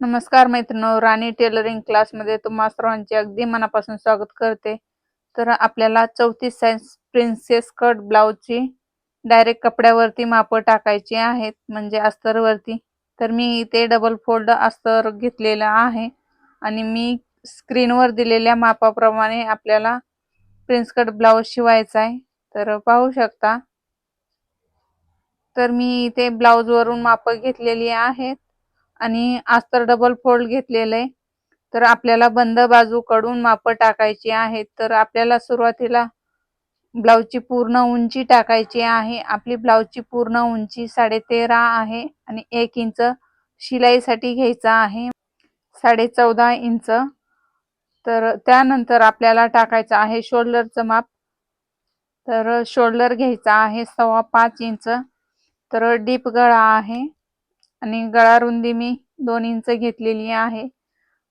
नमस्कार मैत्रिणो राणी टेलरिंग क्लासमध्ये तुम्हा सर्वांचे अगदी मनापासून स्वागत करते. तर आपल्याला चौतीस साईज प्रिन्सेस कट ब्लाऊजची डायरेक्ट कपड्यावरती माप टाकायची आहेत म्हणजे अस्तरवरती. तर मी इथे डबल फोल्ड अस्तर घेतलेलं आहे आणि मी स्क्रीनवर दिलेल्या मापाप्रमाणे आपल्याला प्रिन्स कट ब्लाऊज शिवायचा आहे. तर पाहू शकता. तर मी इथे ब्लाऊजवरून माप घेतलेली आहेत. आणि अस्तर डबल फोल्ड घेतलेलं आहे तर आपल्याला बंद बाजूकडून माप टाकायची आहेत. तर आपल्याला सुरुवातीला ब्लाऊजची पूर्ण उंची टाकायची आहे. आपली ब्लाऊजची पूर्ण उंची साडेतेरा आहे आणि एक इंच शिलाईसाठी घ्यायचा आहे. साडे चौदा इंच. तर त्यानंतर आपल्याला टाकायचं आहे शोल्डरचं माप. तर शोल्डर घ्यायचा आहे सव्वा पाच इंच. तर डीप गळा आहे. आणि गळा रुंदी मी दोन इंच घेतलेली आहे.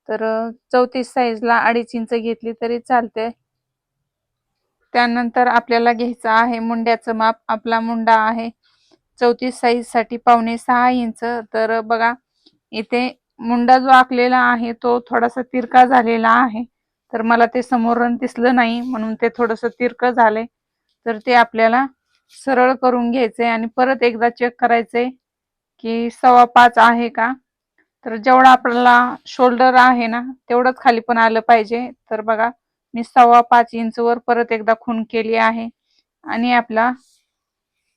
तर चौतीस साईजला अडीच इंच घेतली तरी चालते. त्यानंतर आपल्याला घ्यायचं आहे मुंड्याचं माप. आपला मुंडा आहे चौतीस साईजसाठी पावणे सहा इंच. तर बघा इथे मुंडा जो आखलेला आहे तो थोडासा तिरका झालेला आहे. तर मला ते समोरून दिसलं नाही म्हणून ते थोडंसं तिरकं झालंय. तर ते आपल्याला सरळ करून घ्यायचंय आणि परत एकदा चेक करायचंय. की सव्वा पाच आहे का? तर जेवढा आपल्याला शोल्डर आहे ना तेवढंच खाली पण आलं पाहिजे. तर बघा मी सव्वा पाच वर परत एकदा खून केली आहे. आणि आपला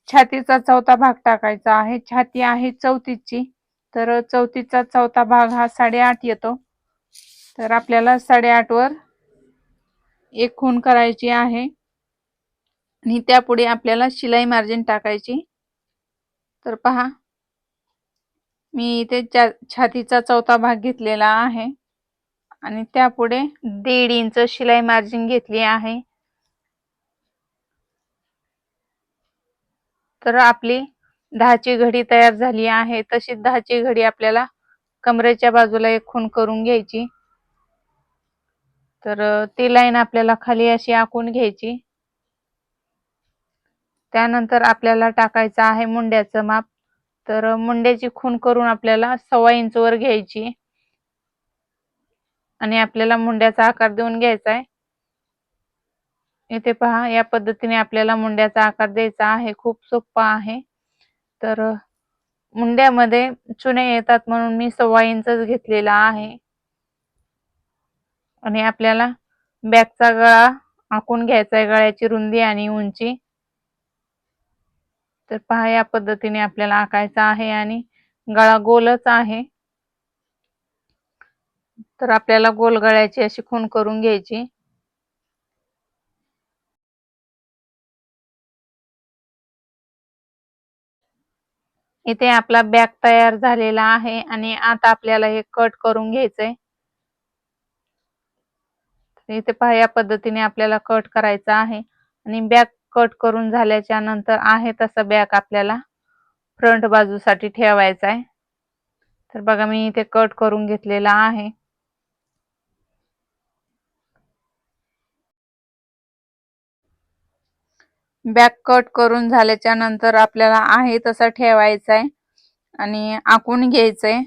छातीचा चौथा भाग टाकायचा आहे. छाती आहे चौथीची तर चौथीचा चौथा भाग हा साडेआठ येतो. तर आपल्याला साडेआठ वर एक खून करायची आहे. आणि त्यापुढे आपल्याला शिलाई मार्जिन टाकायची. तर पहा मी इथे छातीचा चौथा भाग घेतलेला आहे. आणि त्यापुढे दीड इंच शिलाई मार्जिन घेतली आहे. तर आपली दहाची घडी तयार झाली आहे. तशी दहाची घडी आपल्याला कमरेच्या बाजूला एक खून करून घ्यायची. तर ती लाईन आपल्याला खाली अशी आखून घ्यायची. त्यानंतर आपल्याला टाकायचं आहे मुंड्याचं माप. तर मुंड्याची खून करून आपल्याला सव्वा इंच वर घ्यायची. आणि आपल्याला मुंड्याचा आकार देऊन घ्यायचा आहे. इथे पहा या पद्धतीने आपल्याला मुंड्याचा आकार द्यायचा आहे. खूप सोपा आहे. तर मुंड्यामध्ये चुने येतात म्हणून मी सव्वा इंचच घेतलेला आहे. आणि आपल्याला बॅगचा गळा आखून घ्यायचा आहे. गळ्याची रुंदी आणि उंची. तर पहा या पद्धतीने आपल्याला आकायचा आहे आणि गळा गोलच आहे. तर आपल्याला गोल गळ्याची अशी खून करून घ्यायची. इथे आपला बॅग तयार झालेला आहे आणि आता आपल्याला हे कट करून घ्यायचंय. इथे पहा या पद्धतीने आपल्याला कट करायचा आहे आणि बॅग कट करून झाल्याच्यानंतर आहे तसा बॅग आपल्याला. फ्रंट बाजूसाठी ठेवायचा आहे. तर बघा मी इथे कट करून घेतलेला आहे. बॅक कट करून झाल्याच्यानंतर आपल्याला आहे तसा ठेवायचा आहे आणि आखून घ्यायचंय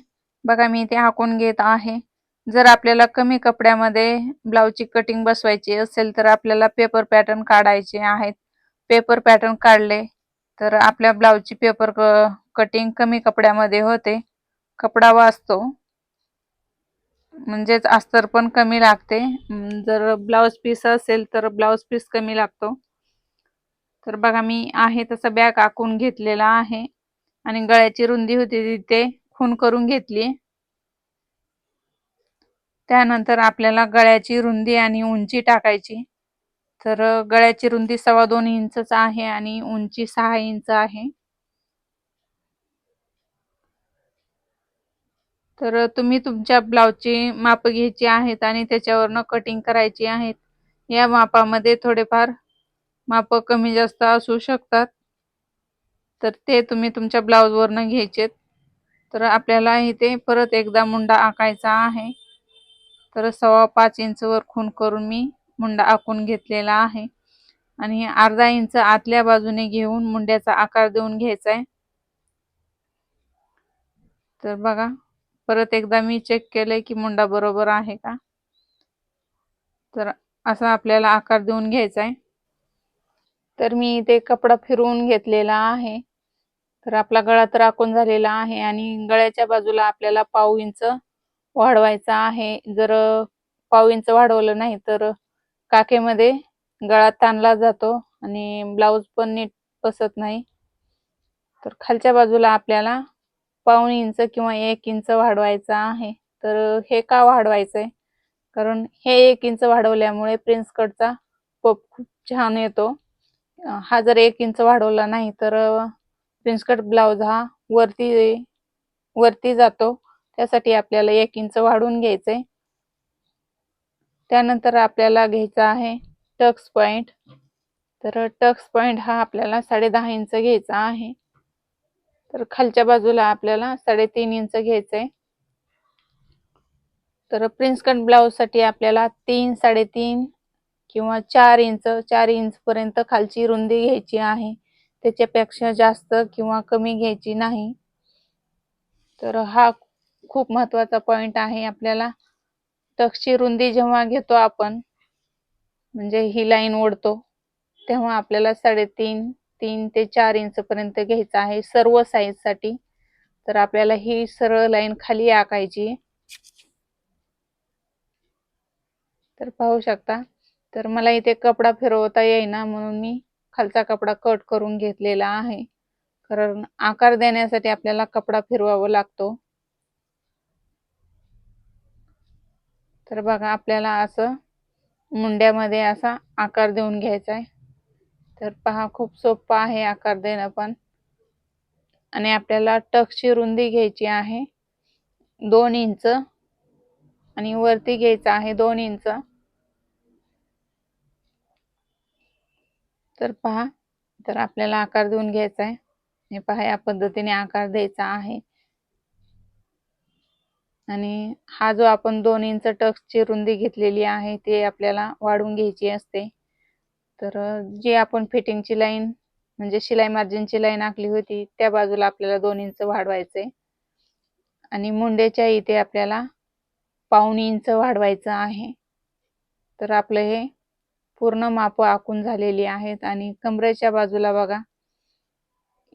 बघा मी इथे आखून घेत आहे. जर आपल्याला कमी कपड्यामध्ये ब्लाऊजची कटिंग बसवायची असेल तर आपल्याला पेपर पॅटर्न काढायचे आहेत. पेपर पॅटर्न काढले तर आपल्या ब्लाऊजची पेपर कटिंग कमी कपड्यामध्ये होते. कपडा वाचतो. म्हणजेच अस्तर पण कमी लागते. जर ब्लाऊज पीस असेल तर ब्लाऊज पीस कमी लागतो. तर बघा मी आहे तसं बॅग आखून घेतलेला आहे. आणि गळ्याची रुंदी होती तिथे खून करून घेतली. त्यानंतर आपल्याला गळ्याची रुंदी आणि उंची टाकायची. तर गळ्याची रुंदी सव्वा दोन इंचच आहे आणि उंची सहा इंच आहे. तर तुम्ही तुमच्या ब्लाऊजची माप घ्यायची आहेत आणि त्याच्यावरनं कटिंग करायची आहेत. या मापामध्ये थोडेफार माप कमी जास्त असू शकतात. तर ते तुम्ही तुमच्या ब्लाऊजवरनं घ्यायचेत. तर आपल्याला इथे परत एकदा मुंडा आकायचा आहे. तर सव्वा पाच इंचवर खून करून मी मुंडा आखून घेतलेला आहे. आणि अर्धा इंच आतल्या बाजूने घेऊन मुंड्याचा आकार देऊन घ्यायचा आहे तर बघा परत एकदा मी चेक केलंय की मुंडा बरोबर आहे का? तर असा आपल्याला आकार देऊन घ्यायचा आहे तर मी इथे कपडा फिरवून घेतलेला आहे. तर आपला गळा तर आखून झालेला आहे आणि गळ्याच्या बाजूला आपल्याला पाव इंच वाढवायचा आहे. जर पाव इंच वाढवलं नाही तर काकेमध्ये गळा ताणला जातो आणि ब्लाऊज पण नीट बसत नाही. तर खालच्या बाजूला आपल्याला पाऊण इंच किंवा एक इंच वाढवायचा आहे. तर हे का वाढवायचं आहे कारण हे एक इंच वाढवल्यामुळे प्रिन्स कटचा पप खूप छान येतो. हा जर एक इंच वाढवला नाही तर प्रिन्स कट ब्लाउज हा वरती वरती जातो. त्यासाठी आपल्याला एक इंच वाढवून आहे त्यानंतर आपल्याला घ्यायचा आहे टक्स पॉइंट. तर टक्स पॉइंट हा आपल्याला साडे दहा इंच घ्यायचा आहे. तर खालच्या बाजूला आपल्याला साडेतीन इंच घ्यायचं आहे तर प्रिन्स कट ब्लाउजसाठी आपल्याला तीन साडेतीन किंवा चार इंच चार इंच पर्यंत खालची रुंदी घ्यायची आहे. त्याच्यापेक्षा जास्त किंवा कमी घ्यायची नाही. तर हा खूप महत्त्वाचा पॉइंट आहे आपल्याला. टक्सची रुंदी जेव्हा घेतो आपण म्हणजे ही लाईन ओढतो तेव्हा आपल्याला साडेतीन तीन ते चार इंच पर्यंत घ्यायचा आहे सर्व साईजसाठी. तर आपल्याला ही सरळ लाईन खाली आकायची तर पाहू शकता तर मला इथे कपडा फिरवता येईना म्हणून मी खालचा कपडा कट करून घेतलेला आहे. कारण आकार देण्यासाठी आपल्याला कपडा फिरवावा लागतो. तर बघा आपल्याला असं मुंड्यामध्ये असा आकार देऊन घ्यायचा आहे. तर पहा खूप सोपं आहे आकार देणं पण. आणि आपल्याला टक्सची रुंदी घ्यायची आहे. दोन इंच. आणि वरती घ्यायचं आहे दोन इंच. तर पहा तर आपल्याला आकार देऊन घ्यायचा आहे. हे पहा या पद्धतीने आकार द्यायचा आहे. आणि हा जो आपण दोन इंच टक्सची रुंदी घेतलेली आहे ते आपल्याला वाढवून घ्यायची असते. तर जी आपण फिटिंगची लाईन म्हणजे शिलाई मार्जिनची लाईन आखली होती त्या बाजूला आपल्याला दोन इंच वाढवायचे. आणि मुंड्याच्या इथे आपल्याला पाऊण इंच वाढवायचं आहे. तर आपलं हे पूर्ण माप आखून झालेली आहेत आणि कमरेच्या बाजूला बघा.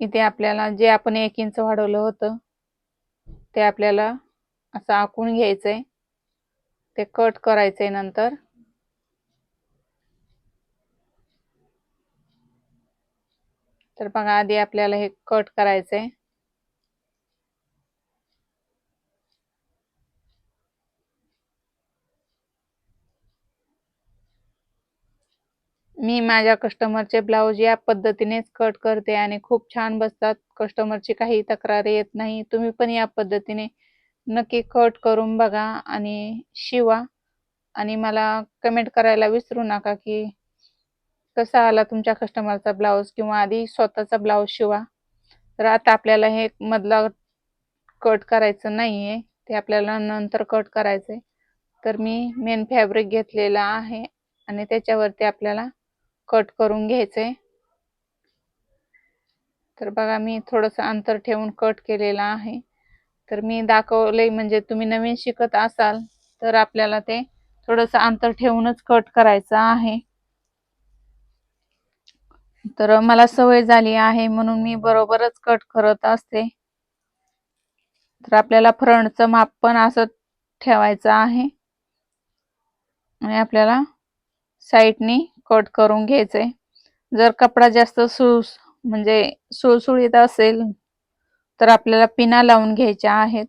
इथे आपल्याला जे आपण एक इंच वाढवलं होतं ते आपल्याला असं आखून घ्यायचंय. ते कट करायचंय नंतर. तर बघा आधी आपल्याला हे कट करायचंय. मी माझ्या कस्टमरचे ब्लाऊज या पद्धतीनेच कट करते आणि खूप छान बसतात. कस्टमरची काही तक्रार येत नाही. तुम्ही पण या पद्धतीने नक्की कट करून बघा आणि शिवा. आणि मला कमेंट करायला विसरू नका की कसा आला तुमच्या कस्टमरचा ब्लाऊज किंवा आधी स्वतःचा ब्लाऊज शिवा. तर आता आपल्याला हे मधला कट करायचं नाही आहे ते आपल्याला नंतर कट करायचं आहे तर मी मेन फॅब्रिक घेतलेला आहे आणि त्याच्यावरती आपल्याला कट करून घ्यायचंय. तर बघा मी थोडंसं अंतर ठेवून कट केलेलं आहे. तर मी दाखवले म्हणजे तुम्ही नवीन शिकत असाल तर आपल्याला ते थोडंसं अंतर ठेवूनच कट करायचं आहे. तर मला सवय झाली आहे म्हणून मी बरोबरच कट करत असते. तर आपल्याला फ्रंटचं माप पण असं ठेवायचं आहे. आणि आपल्याला साईडनी कट करून घ्यायचंय. जर कपडा जास्त सुळ म्हणजे सुळसुळीत असेल तर आपल्याला पिना लावून घ्यायच्या आहेत.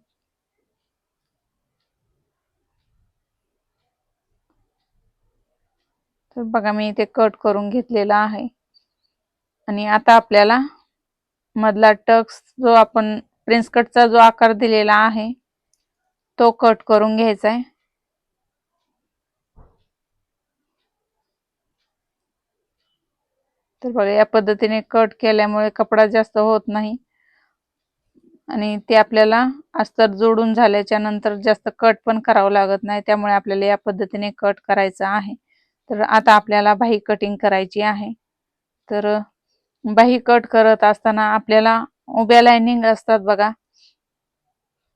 तर बघा मी इथे कट करून घेतलेला आहे. आणि आता आपल्याला मधला टक्स जो आपण प्रिन्स कटचा जो आकार दिलेला आहे तो कट करून घ्यायचा आहे. तर बघा या पद्धतीने कट केल्यामुळे कपडा जास्त होत नाही. आणि ते आपल्याला अस्तर जोडून झाल्याच्यानंतर जास्त कट पण करावं लागत नाही. त्यामुळे आपल्याला या पद्धतीने कट करायचं आहे. तर आता आपल्याला बाही कटिंग करायची आहे. तर बाही कट करत असताना आपल्याला उभ्या लाईनिंग असतात बघा.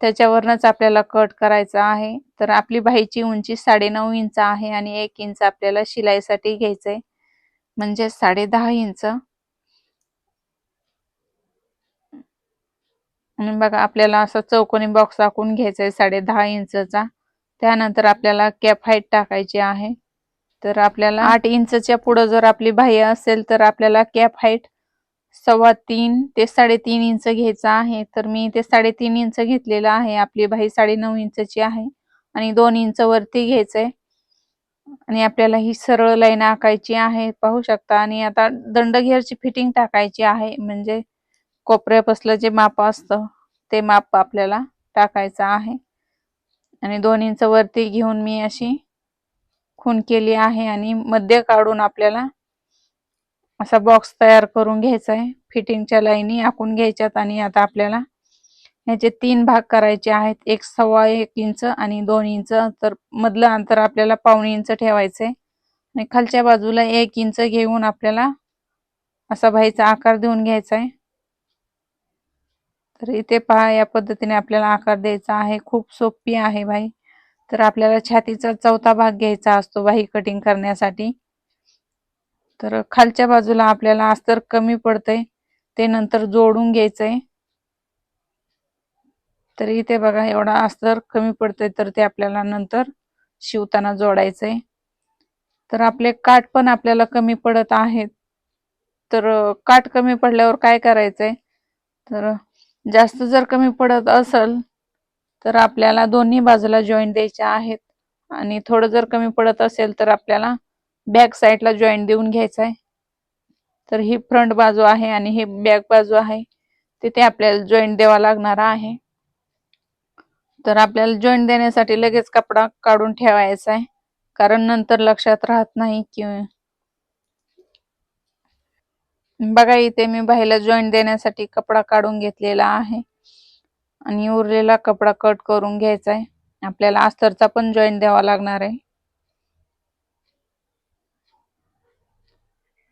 त्याच्यावरनच आपल्याला कट करायचा आहे. तर आपली बाहीची उंची साडेनऊ इंच आहे आणि एक इंच आपल्याला शिलाईसाठी घ्यायचंय. म्हणजे साडे दहा इंच. आणि बघा आपल्याला असा चौकोनी बॉक्स आखून घ्यायचा आहे साडे दहा इंचचा. त्यानंतर आपल्याला कॅप हाईट टाकायची आहे. तर आपल्याला आठ इंचच्या पुढं जर आपली बाह्य असेल तर आपल्याला कॅप हाईट सव्वा तीन ते साडेतीन इंच घ्यायचा आहे. तर मी ते साडेतीन इंच घेतलेलं आहे. आपली बाही साडे नऊ इंचची आहे आणि दोन इंच वरती घ्यायचंय. आणि आपल्याला ही सरळ लाईन आखायची आहे पाहू शकता. आणि आता दंडघेरची फिटिंग टाकायची आहे. म्हणजे कोपऱ्यापासलं जे माप असतं ते माप आपल्याला टाकायचं आहे. आणि दोन इंच वरती घेऊन मी अशी खून केली आहे आणि मध्य काढून आपल्याला असा बॉक्स तयार करून घ्यायचा आहे. फिटिंगच्या लाईनी आखून घ्यायच्यात आणि आता आपल्याला याचे तीन भाग करायचे आहेत. एक सव्वा एक इंच आणि दोन इंच तर मधलं अंतर आपल्याला पावणे इंच ठेवायचंय. आणि खालच्या बाजूला एक इंच घेऊन आपल्याला असा बाईचा आकार देऊन घ्यायचा आहे. तर इथे पहा या पद्धतीने आपल्याला आकार द्यायचा आहे. खूप सोपी आहे बाई. तर आपल्याला छातीचा चौथा भाग घ्यायचा असतो बाही कटिंग करण्यासाठी. तर खालच्या बाजूला आपल्याला अस्तर कमी पडतंय. ते नंतर जोडून घ्यायचंय. तर इथे बघा एवढा अस्तर कमी पडतंय तर ते आपल्याला नंतर शिवताना जोडायचंय. तर आपले काठ पण आपल्याला कमी पडत आहेत. तर काठ कमी पडल्यावर काय करायचंय? तर जास्त जर कमी पडत असेल तर आपल्याला दोन्ही बाजूला जॉईंट द्यायचे आहेत. आणि थोडं जर कमी पडत असेल तर आपल्याला बॅक साईडला जॉईंट देऊन घ्यायचा आहे. तर ही फ्रंट बाजू आहे आणि ही बॅक बाजू आहे. तिथे आपल्याला जॉईंट द्यावा लागणार आहे. तर आपल्याला जॉईंट देण्यासाठी लगेच कपडा काढून ठेवायचा आहे. कारण नंतर लक्षात राहत नाही की बघा इथे मी बाईला जॉईंट देण्यासाठी कपडा काढून घेतलेला आहे. आणि उरलेला कपडा कट करून घ्यायचा आहे. आपल्याला अस्तरचा पण जॉईंट द्यावा लागणार आहे.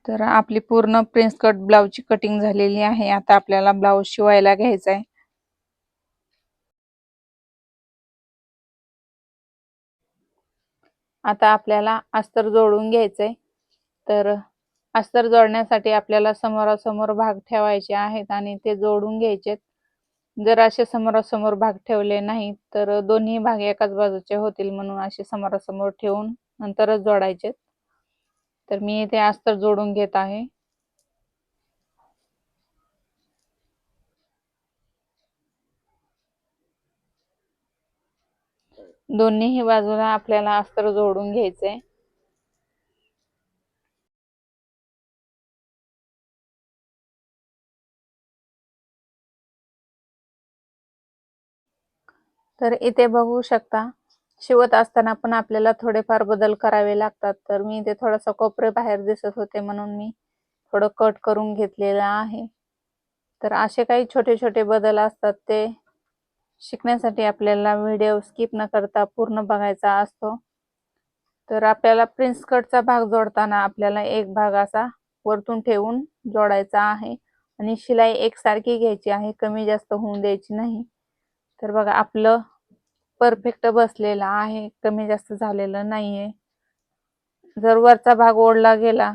तर आपली पूर्ण प्रिन्स कट ब्लाऊजची कटिंग झालेली आहे. आता आपल्याला ब्लाऊज शिवायला घ्यायचा आहे. आता आपल्याला अस्तर जोडून घ्यायचंय. तर अस्तर जोडण्यासाठी आपल्याला समोरासमोर भाग ठेवायचे आहेत आणि ते जोडून घ्यायचे जर असे समोरासमोर भाग ठेवले नाही तर दोन्ही भाग एकाच बाजूचे होतील म्हणून असे समोरासमोर ठेवून नंतरच जोडायचे तर मी इथे अस्तर जोडून घेत आहे. दोन्हीही बाजूला आपल्याला अस्तर जोडून घ्यायचे. तर इथे बघू शकता शिवत असताना पण आपल्याला थोडेफार बदल करावे लागतात. तर मी इथे थोडासा कोपरे बाहेर दिसत होते म्हणून मी थोडं कट करून घेतलेलं आहे. तर असे काही छोटे छोटे बदल असतात ते शिकण्यासाठी आपल्याला व्हिडिओ स्किप न करता पूर्ण बघायचा असतो. तर आपल्याला प्रिन्स कटचा भाग जोडताना आपल्याला एक भाग असा वरतून ठेवून जोडायचा आहे आणि शिलाई एकसारखी घ्यायची आहे कमी जास्त होऊन द्यायची नाही. तर बघा आपलं परफेक्ट बसलेला आहे कमी जास्त झालेलं नाहीये. जर वरचा भाग ओढला गेला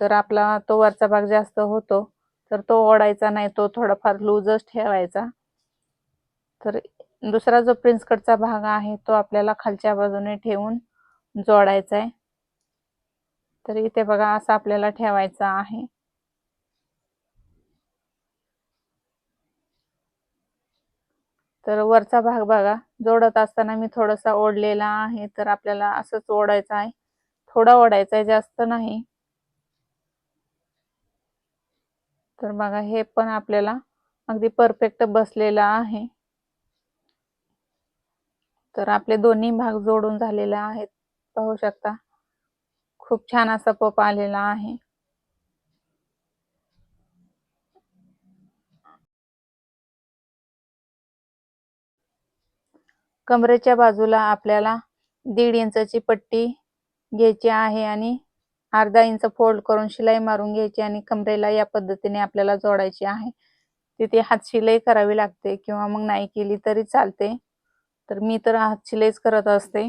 तर आपला तो वरचा भाग जास्त होतो. तर तो ओढायचा नाही तो थोडाफार लूजच ठेवायचा. तर दुसरा जो प्रिन्स कटचा भाग आहे तो आपल्याला खालच्या बाजूने ठेवून जोडायचा आहे तर इथे बघा असा आपल्याला ठेवायचा आहे. तर वरचा भाग बघा जोडत असताना मी थोडासा ओढलेला आहे तर आपल्याला असंच ओढायचं आहे. थोडा ओढायचा आहे जास्त नाही. तर बघा हे पण आपल्याला अगदी परफेक्ट बसलेलं आहे. तर आपले दोन्ही भाग जोडून झालेले आहेत. पाहू शकता खूप छान असा पप आलेला आहे. कमरेच्या बाजूला आपल्याला दीड इंचाची पट्टी घ्यायची आहे आणि अर्धा इंच फोल्ड करून शिलाई मारून घ्यायची आणि कमरेला या पद्धतीने आपल्याला जोडायची आहे. तिथे हातशिलाई करावी लागते किंवा मग नाही केली तरी चालते. तर मी तर हातशिलाईच करत असते.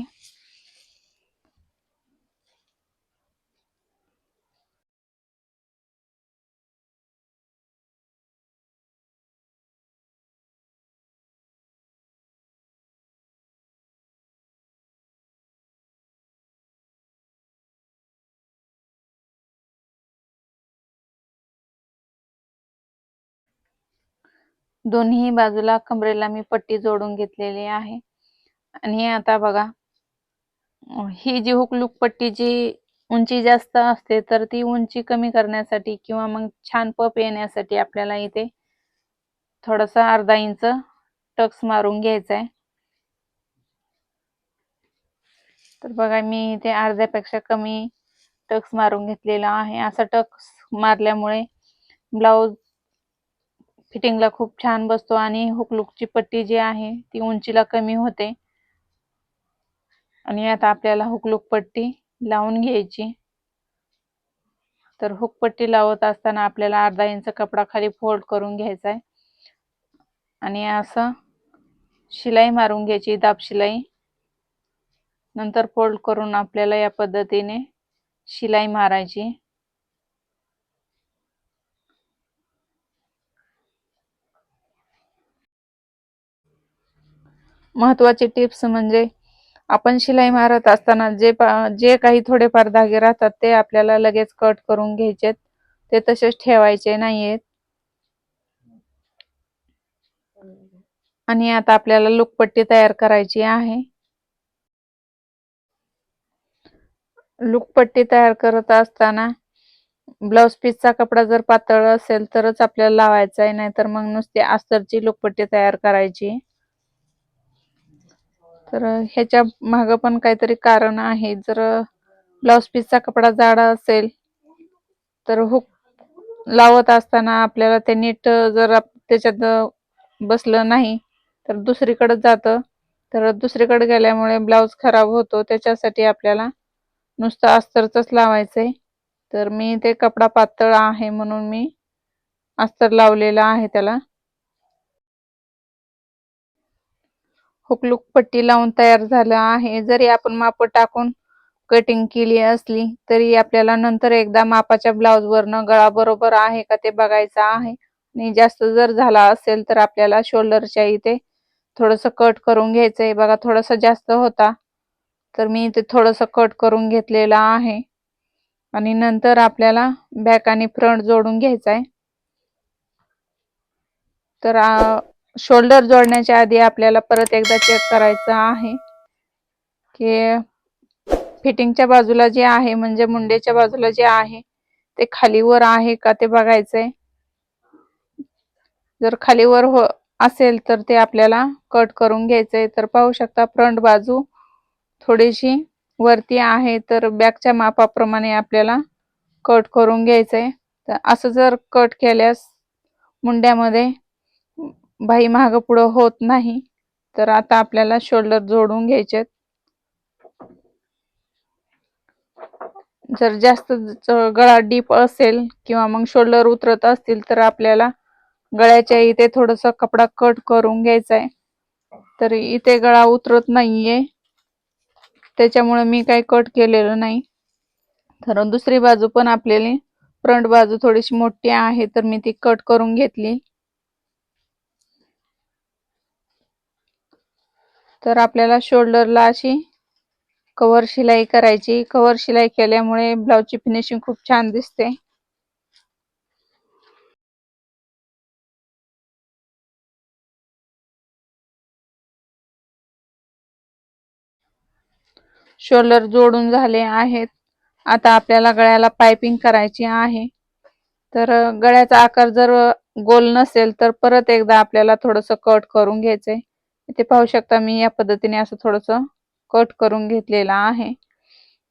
दोन्ही बाजूला कमरेला मी पट्टी जोडून घेतलेली आहे. आणि आता बघा ही जी हुकलूक पट्टीची उंची जास्त असते तर ती उंची कमी करण्यासाठी किंवा मग छान पप येण्यासाठी आपल्याला इथे थोडासा अर्धा इंच टक्स मारून घ्यायचा आहे तर बघा मी इथे अर्ध्यापेक्षा कमी टक्स मारून घेतलेला आहे. असा टक्स मारल्यामुळे ब्लाऊज फिटिंगला खूप छान बसतो आणि हुकलूकची पट्टी जी आहे ती उंचीला कमी होते. आणि आता आपल्याला हुकलूक पट्टी लावून घ्यायची. तर हुक पट्टी लावत असताना आपल्याला अर्धा इंच कपडा खाली फोल्ड करून घ्यायचा आहे. आणि असं शिलाई मारून घ्यायची दाब शिलाई. नंतर फोल्ड करून आपल्याला या पद्धतीने शिलाई मारायची. महत्वाची टिप्स म्हणजे आपण शिलाई मारत असताना जे जे काही थोडेफार धागे राहतात ते आपल्याला लगेच कट करून घ्यायचेत. ते तसेच ठेवायचे नाहीयेत. आणि आता आपल्याला लुकपट्टी तयार करायची आहे. लुकपट्टी तयार करत असताना ब्लाउज पीसचा कपडा जर पातळ असेल तरच आपल्याला लावायचा आहे नाहीतर मग नुसती आस्तरची लुकपट्टी तयार करायची. तर ह्याच्या मागं पण काहीतरी कारण आहे. जर ब्लाउज पीसचा कपडा जाडा असेल तर हुक लावत असताना आपल्याला ते नीट जर त्याच्यात बसलं नाही तर दुसरीकडे जातं. तर दुसरीकडे गेल्यामुळे ब्लाऊज खराब होतो. त्याच्यासाठी आपल्याला नुसतं अस्तरचंच लावायचं आहे तर मी ते कपडा पातळ आहे म्हणून मी अस्तर लावलेला आहे त्याला. हुकलूक पट्टी लावून तयार झालं आहे. जरी आपण माप टाकून कटिंग केली असली तरी आपल्याला नंतर एकदा मापाच्या ब्लाउज वरनं गळा बरोबर आहे का ते बघायचं आहे. आणि जास्त जर झाला असेल तर आपल्याला शोल्डरच्या इथे थोडस कट करून घ्यायचंय. बघा थोडस जास्त होता तर मी इथे थोडस कट करून घेतलेलं आहे. आणि नंतर आपल्याला बॅक आणि फ्रंट जोडून घ्यायचा आहे तर शोल्डर जोडण्याच्या आधी आपल्याला परत एकदा चेक करायचं आहे. की फिटिंगच्या बाजूला जे आहे म्हणजे मुंडेच्या बाजूला जे आहे ते खालीवर आहे का ते बघायचंय. जर खालीवर हो असेल तर ते आपल्याला कट करून घ्यायचंय. तर पाहू शकता फ्रंट बाजू थोडीशी वरती आहे तर बॅकच्या मापाप्रमाणे आपल्याला कट करून घ्यायचंय. तर असं जर कट केल्यास मुंड्यामध्ये बाही मागं पुढं होत नाही. तर आता आपल्याला शोल्डर जोडून घ्यायचे जर जास्त गळा डीप असेल किंवा मग शोल्डर उतरत असतील तर आपल्याला गळ्याच्या इथे थोडस कपडा कट करून घ्यायचा आहे तर इथे गळा उतरत नाहीये. त्याच्यामुळे मी काही कट केलेलं नाही. तर दुसरी बाजू पण आपल्याला फ्रंट बाजू थोडीशी मोठी आहे तर मी ती कट करून घेतली. तर आपल्याला शोल्डरला अशी कवर शिलाई करायची. कवर शिलाई केल्यामुळे ब्लाऊजची फिनिशिंग खूप छान दिसते. शोल्डर जोडून झाले आहेत. आता आपल्याला गळ्याला पायपिंग करायची आहे. तर गळ्याचा आकार जर गोल नसेल तर परत एकदा आपल्याला थोडस कट करून घ्यायचंय. इथे पाहू शकता मी या पद्धतीने असं थोडस कट करून घेतलेला आहे.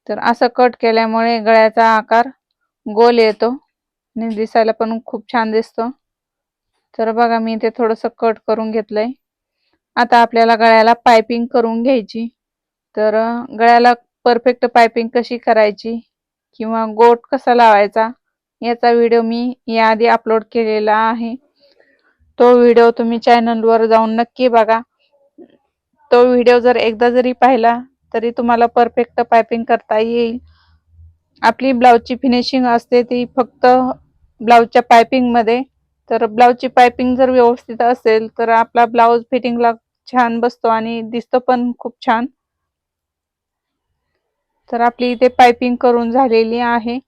तर असं कट केल्यामुळे गळ्याचा आकार गोल येतो. आणि दिसायला पण खूप छान दिसतो. तर बघा मी इथे थोडस कट करून घेतलंय. आता आपल्याला गळ्याला पायपिंग करून घ्यायची. तर गळ्याला परफेक्ट पायपिंग कशी करायची किंवा गोट कसा लावायचा याचा व्हिडिओ मी याआधी अपलोड केलेला आहे. तो व्हिडिओ तुम्ही चॅनलवर जाऊन नक्की बघा. तो व्हिडिओ जर एकदा जरी पाहिला तरी तुम्हाला परफेक्ट पायपिंग करता येईल. आपली ब्लाऊजची फिनिशिंग असते ती फक्त ब्लाऊजच्या पायपिंगमध्ये. तर ब्लाऊजची पायपिंग जर व्यवस्थित असेल तर आपला ब्लाऊज फिटिंगला छान बसतो आणि दिसतो पण खूप छान. तर आपली इथे पायपिंग करून झालेली आहे.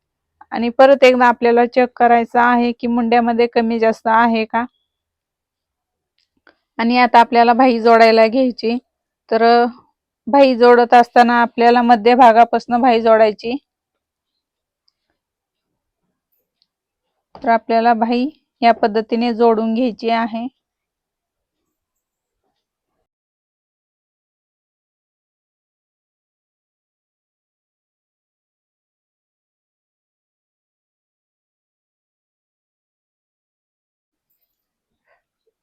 आणि परत एकदा आपल्याला चेक करायचं आहे की मुंड्यामध्ये कमी जास्त आहे का. आणि आता आपल्याला भाई जोडायला घ्यायची. तर भाई जोडत असताना आपल्याला मध्यभागापासून भाई जोडायची. तर आपल्याला भाई या पद्धतीने जोडून घ्यायची आहे.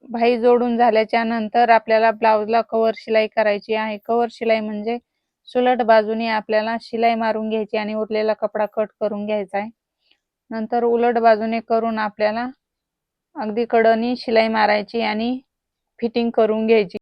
भाई जोडून झाल्याच्यानंतर आपल्याला ब्लाउजला कवर शिलाई करायची आहे. कवर शिलाई म्हणजे सुलट बाजूने आपल्याला शिलाई मारून घ्यायची आणि उरलेला कपडा कट करून घ्यायचा आहे. नंतर उलट बाजूने करून आपल्याला अगदी कडनी शिलाई मारायची आणि फिटिंग करून घ्यायची.